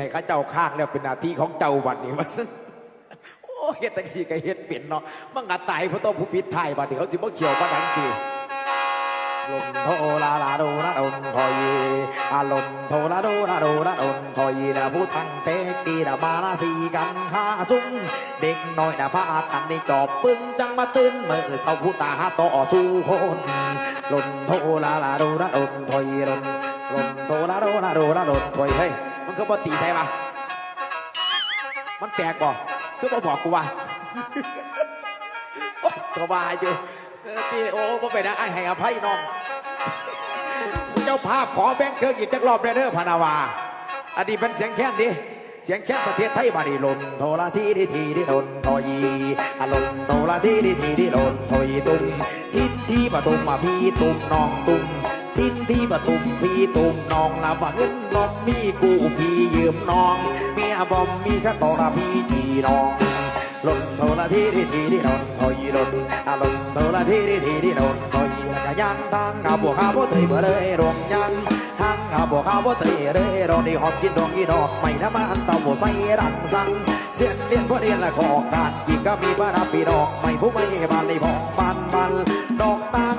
ให้ข้าเจ้าข้างแล้วเป็นหน้าที่ของเจ้าวันนี้ว่าโอ้เฮ็ดตังสีก็เฮ็ดเป็นเนาะมันก็ตายเพราะต้องผู้ผิดไทยบัดนี้เขาสิบ่เขียวปานนั้นติลมโทลาลาโดนะดนทอยอารมณ์โทลาโดนะโดนะดนทอยนะผู้ตั้งเตกีนะมานาสีกันหาซุ้งเด็กน้อยนะพากันในจอบปึ้งจังมาตื่นเมื่อเสาผู้ตาต่อสู้คนลมโทลาลาโดนะดนทอยลมลมโทลาโดนะโดนะดนทอยเฮ้ย มันก็บ่ตีใช่ปะมันแตกบ่คือมาบอกกูว่าโอ๊ยก็ว่าอยู่เออที่โอ้บ่เป็นนะไอ้ให้อภัยน้องเจ้าภาพขอแบ่งเครื่องอีกจักรอบเด้อพานาวาอันนี้เป็นเสียงแค้นดิเสียงแค้นประเทศไทยบาดีลมโทรทีดีทีดีโดนทอยีอารมณ์โทรทีดีทีดีโดนทอยีตุ้มทิศที่ปทุมมาพี่ตุ้มน้องตุ้ม ทิศที่ปทุมพี่ตุ้มน้องละว่าเงินน้องมีกูพี่ยืมน้องเมียบอมมีข้าตอระพี่จีน้องลนโทละทีดีทีดีโดนโอยลนอารมโทละทีดีทีดีโดนโอยแล้วก็ยังทางกับพวกข้าพวกเตยเมื่อเลยรวมยังทางกับพวกข้าพวกเตยเลยรอดีหอบกินดอกอีดอกไม่น้ำมันเต้าบัวใส่รังสังเสียนเลียนพวกเรียนละขอการกีก็มีบ้านปีดอกไม่ผู้ไม่บานในพองบานบานดอกตา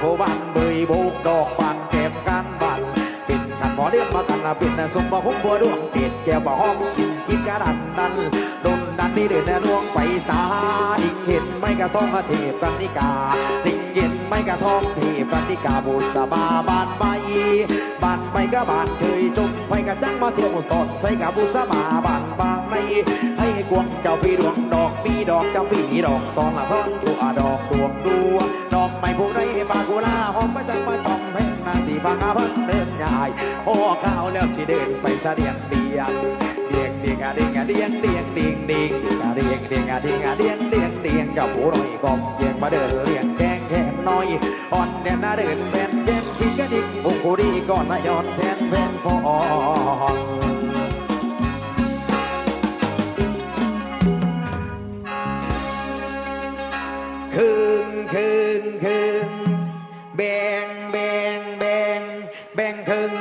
ยังละผู้บานเบยบุกดอกบานเก็บกันบานเป็นกันบ่เรียกมากันนะเป็นนะสมบ่คงบัวดวงเตียดแก้วบ่ห้องกินกินกระดันดันดนดันนี่เดินนะลวงไปสาดิ่งเห็นไม่กระท้องเทพกันนิกาดิ่งเห็นไม่กระท้องเทพกันนิกาบุษบาบานไปบานไปก็บานเฉยจมไปกระจังมาเที่ยวสอนใส่กับบุษบาบานบางในให้กวงเจ้าปีดวงดอกปีดอกเจ้าปีดอกซองละท้อนตัวดอกดวงดวง ไม้ผู้ใดปากุลาหอมประจังมาจอมแพงนาสีบางอาพันเดินใหญ่โอ้ข้าวแล้วสิเดินไปเสดียงเดียงเดียงเดียงอะเดียงอะเดียงเดียงเดียงเดียงอะเดียงเดียงอะเดียงอะเดียงเดียงเดียงเจ้าผู้น้อยกอมเดียงมาเดินเลี้ยงแกงแขนน้อยอ่อนแดนนาเดินแผ่นแย่งกินกระดิกโอ้โหดีก่อนนายอนแทนแผ่นฟอน งคึงแบ่งแบ่งแบ่งแบ่งครึ่ง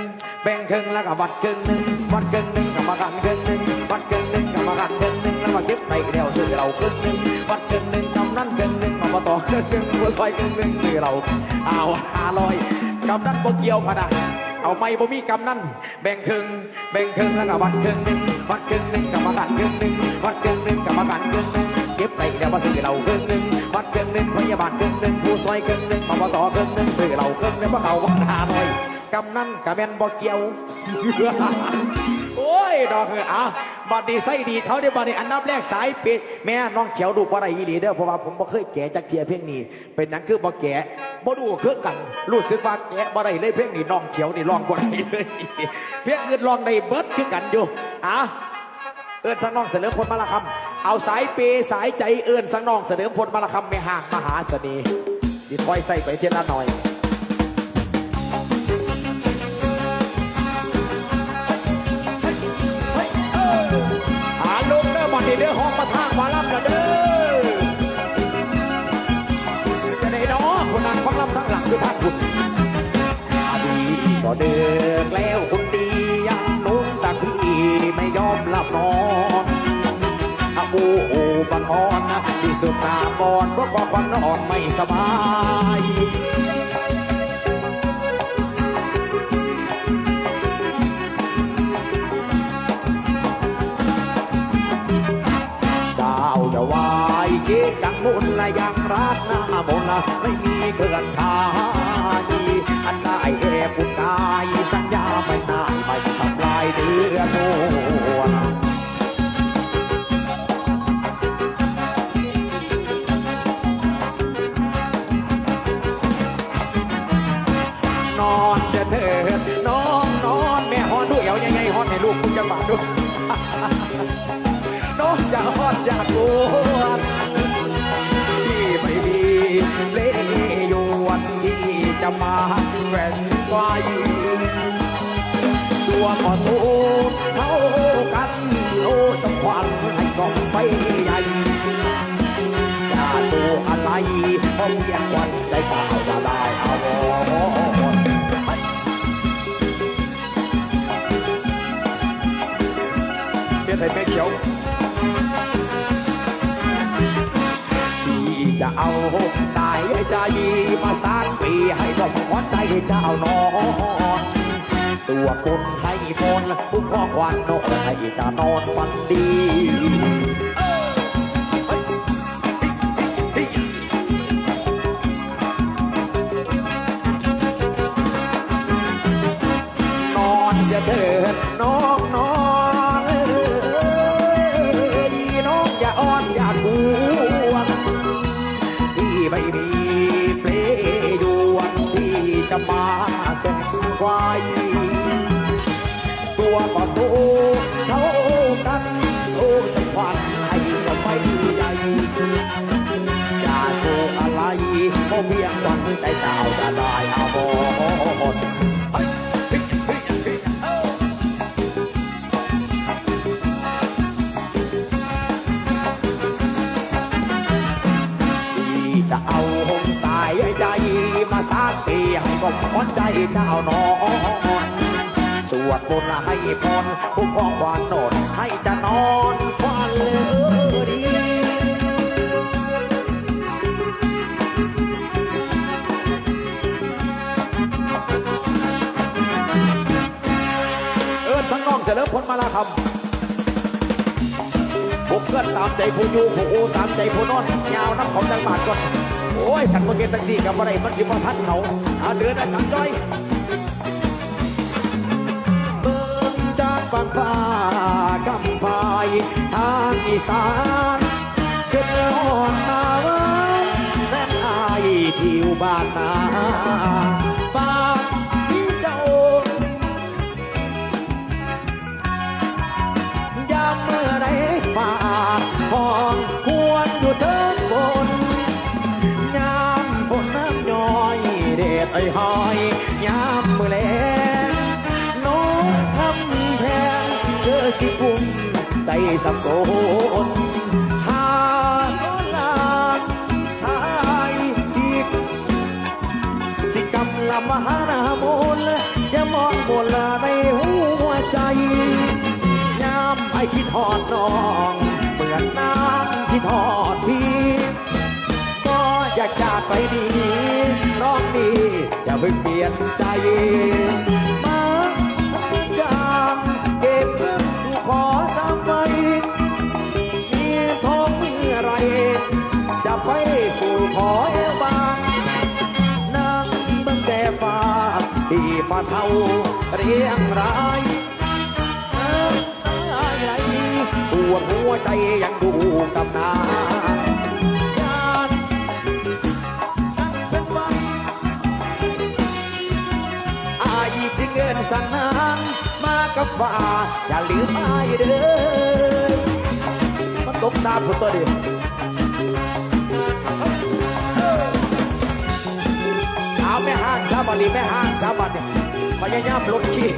แบ่งครึ่งแล้วก็วัดครึ่งหนึ่งวัดครึ่งหนึ่งกับมากันครึ่งหนึ่งวัดครึ่งหนึ่งกับมากันครึ่งหนึ่งแล้วมาเก็บไปเดียวซื้อเราครึ่งหนึ่งวัดครึ่งหนึ่งกำนั่นครึ่งหนึ่งมาต่อครึ่งหนึ่งหัวซอยครึ่งหนึ่งซื้อเราเอาห้าร้อยกำนั่นบ่เกี่ยวพะนะเอาไม่บ่มีกำนั่นแบ่งครึ่งแบ่งครึ่งแล้วก็วัดครึ่งหนึ่งวัดครึ่งหนึ่งกับมากันครึ่งหนึ่งวัดครึ่งหนึ่งกับมากันครึ่งหนึ่งเก็บไปเดียวมาซื้อเราครึ่งหนึ่ง วัดครึ่งหนึ่งพยาบาลครึ่งหนึ่งผู้ซอยครึ่งหนึ่งอบตครึ่งหนึ่งซื้อเราครึ่งหนึ่งเพราะเขาวัดหาหน่อยกำนั่นกะแม่นบ่เกี่ยว โอ้ยดอกเอ้ยอะบัดนี้ไส้ดีเขาเดี๋ยวบัดนี้อันดับแรกสายปิดแม่น้องเขียวดูบ่ได้อีหลีเด้อเพราะว่าผมบ่เคยแกจักเทียเพลงนี้เป็นหนังคือบ่แกบ่ดูคือกัน รู้สึกว่าแกบ่ได้เลยเพลงนี้น้องเขียวนี่ร้องบ่ได้เลยเพลงอื่นร้องได้เบิดคือกันอยู่อะเอิญสังน้องเสนอพลมาละคำ เอาสายเปย์สายใจเอิญสังนองเสนอพลมาละคำไม่ห่างมหาเสน่ห์ดิคอยใส่ไปเทียนละหน่อยหาลูกเด้อบัดนี้เด้อห้องมาทางมาล่ำละเด้อจะได้นาะคนนั้นฟังล่ำทั้งหลังคือพักคุณอดีก็เดิกแล้ว สุดตาบอนเพราะความนอนไม่สบายดาวจะวายเจ๊จังมุนและยังรักหน้ามนไม่มีเคลื่อนทายอันได้แอบปุ่นกายสัญญาไม่นานไม่ทำลายเดือนนวล น้องอย่าฮอดอยากวนที่ไม่มีเล่ยวนที่จะมาแหวนไว้ตัวก่อนตูเท่ากันโอ้ต้องควันให้กองไปใหญ่อย่าสู้อะไรเพราะเพียงวัน จะเอาสายใจมาสร้างปีให้ดอกหัวใจเจ้านอนสวดมนให้พรผู้พ่อควันโนให้จะนอนฝันดีนอนเสียเถิดน้องนอนเอ้ยน้องอย่าอ้อนอย่ากวนที่ ไม่มีเปลยวนที่จะมาเป็นควายตัวก็โตเท่ากันโตจังหวัดให้ก็ไม่ใหญ่อย่าโศกอะไรเพราะเพียงหวังใจเจ้าจะได้อาบอด จะเอาหงสายใจมาสร้างปีให้กบขอนใจเจ้านอนสวดมนต์ให้พรคุ้มครองวามโนดให้จะนอนฝันเลยดีเอิญสังน้องเสร็จแล้วพ้นมาล้วครับพวก เพื่อนตามใจผู้อยู่ผู้อูตามใจผู้นอนยาวน้ำของจังบาทก่อนโอ้ยขันมาเกณฑ์ตังสี่กับอะไรมันสิมาทันเขาอาเดือนอันจังจ้อยเบิ่งจากฝั่งฟ้ากำพายทางอีสานเกิดอ่อนมาวันแม่นอายที่อยู่บ้านนา อ้อยยามมือแลงน้องทำแพงเจอสิกุมใจสับสนทานลานทายอีก สิกำลำมหานามนอย่ามองบนลาในหัวใจยามไอคิดหอดน้องเหมือนน้ำคิดหอดพี่ก็อยากจากไปดี ดีอย่าเพิ่งเปลี่ยนใจมาจางเก็บเงินสู่ขอสามใบมีทองเมื่อไร จะไปสู่ขอเอวบางนั่งบิ่งแต่ฟ้าที่ฟ้าเท่าเรียงรายน้ำตาไหลส่วนหัวใจยังดูกำนา กับว่าอย่าลืมอายเด้อมันตกซาบคนตัวเดียวเอาแม่ห้างซาบันดีแม่ห้างซาบันเนี่พยายามลดขี้